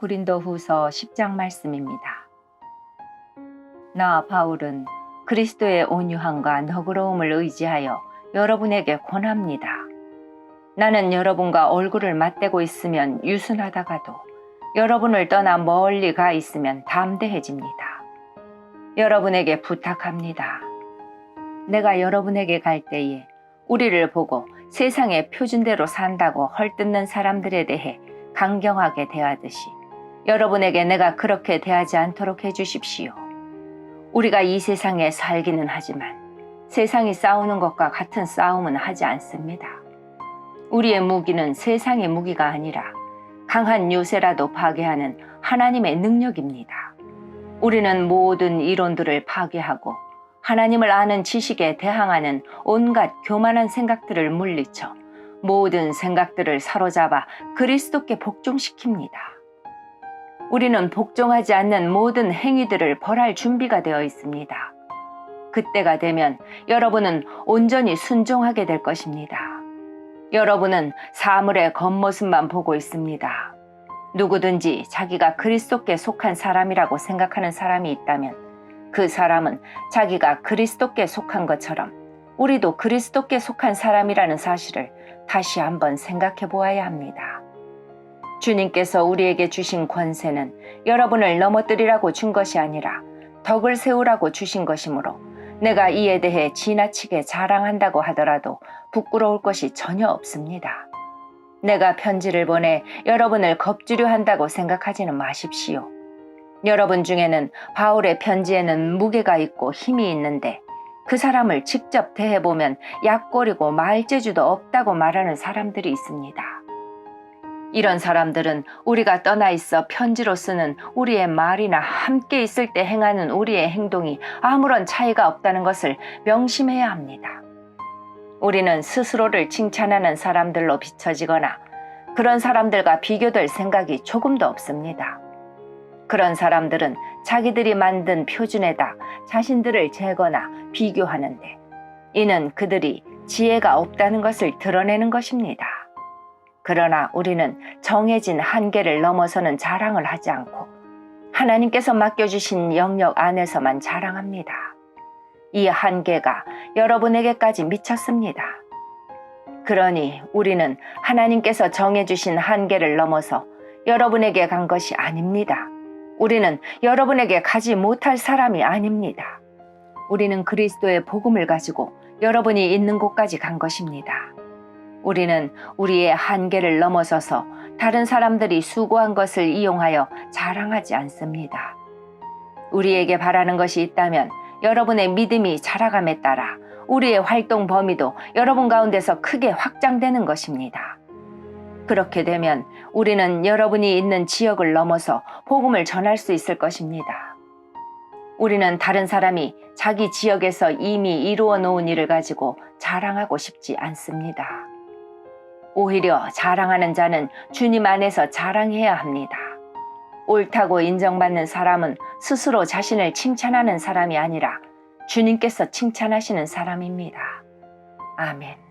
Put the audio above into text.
고린도 후서 10장 말씀입니다. 나 바울은 그리스도의 온유함과 너그러움을 의지하여 여러분에게 권합니다. 나는 여러분과 얼굴을 맞대고 있으면 유순하다가도 여러분을 떠나 멀리 가 있으면 담대해집니다. 여러분에게 부탁합니다. 내가 여러분에게 갈 때에 우리를 보고 세상의 표준대로 산다고 헐뜯는 사람들에 대해 강경하게 대하듯이 여러분에게 내가 그렇게 대하지 않도록 해주십시오. 우리가 이 세상에 살기는 하지만 세상이 싸우는 것과 같은 싸움은 하지 않습니다. 우리의 무기는 세상의 무기가 아니라 강한 요새라도 파괴하는 하나님의 능력입니다. 우리는 모든 이론들을 파괴하고 하나님을 아는 지식에 대항하는 온갖 교만한 생각들을 물리쳐 모든 생각들을 사로잡아 그리스도께 복종시킵니다. 우리는 복종하지 않는 모든 행위들을 벌할 준비가 되어 있습니다. 그때가 되면 여러분은 온전히 순종하게 될 것입니다. 여러분은 사물의 겉모습만 보고 있습니다. 누구든지 자기가 그리스도께 속한 사람이라고 생각하는 사람이 있다면 그 사람은 자기가 그리스도께 속한 것처럼 우리도 그리스도께 속한 사람이라는 사실을 다시 한번 생각해 보아야 합니다. 주님께서 우리에게 주신 권세는 여러분을 넘어뜨리라고 준 것이 아니라 덕을 세우라고 주신 것이므로 내가 이에 대해 지나치게 자랑한다고 하더라도 부끄러울 것이 전혀 없습니다. 내가 편지를 보내 여러분을 겁주려 한다고 생각하지는 마십시오. 여러분 중에는 바울의 편지에는 무게가 있고 힘이 있는데 그 사람을 직접 대해보면 약골이고 말재주도 없다고 말하는 사람들이 있습니다. 이런 사람들은 우리가 떠나 있어 편지로 쓰는 우리의 말이나 함께 있을 때 행하는 우리의 행동이 아무런 차이가 없다는 것을 명심해야 합니다. 우리는 스스로를 칭찬하는 사람들로 비춰지거나 그런 사람들과 비교될 생각이 조금도 없습니다. 그런 사람들은 자기들이 만든 표준에다 자신들을 재거나 비교하는데 이는 그들이 지혜가 없다는 것을 드러내는 것입니다. 그러나 우리는 정해진 한계를 넘어서는 자랑을 하지 않고 하나님께서 맡겨주신 영역 안에서만 자랑합니다. 이 한계가 여러분에게까지 미쳤습니다. 그러니 우리는 하나님께서 정해주신 한계를 넘어서 여러분에게 간 것이 아닙니다. 우리는 여러분에게 가지 못할 사람이 아닙니다. 우리는 그리스도의 복음을 가지고 여러분이 있는 곳까지 간 것입니다. 우리는 우리의 한계를 넘어서서 다른 사람들이 수고한 것을 이용하여 자랑하지 않습니다. 우리에게 바라는 것이 있다면 여러분의 믿음이 자라감에 따라 우리의 활동 범위도 여러분 가운데서 크게 확장되는 것입니다. 그렇게 되면 우리는 여러분이 있는 지역을 넘어서 복음을 전할 수 있을 것입니다. 우리는 다른 사람이 자기 지역에서 이미 이루어 놓은 일을 가지고 자랑하고 싶지 않습니다. 오히려 자랑하는 자는 주님 안에서 자랑해야 합니다. 옳다고 인정받는 사람은 스스로 자신을 칭찬하는 사람이 아니라 주님께서 칭찬하시는 사람입니다. 아멘.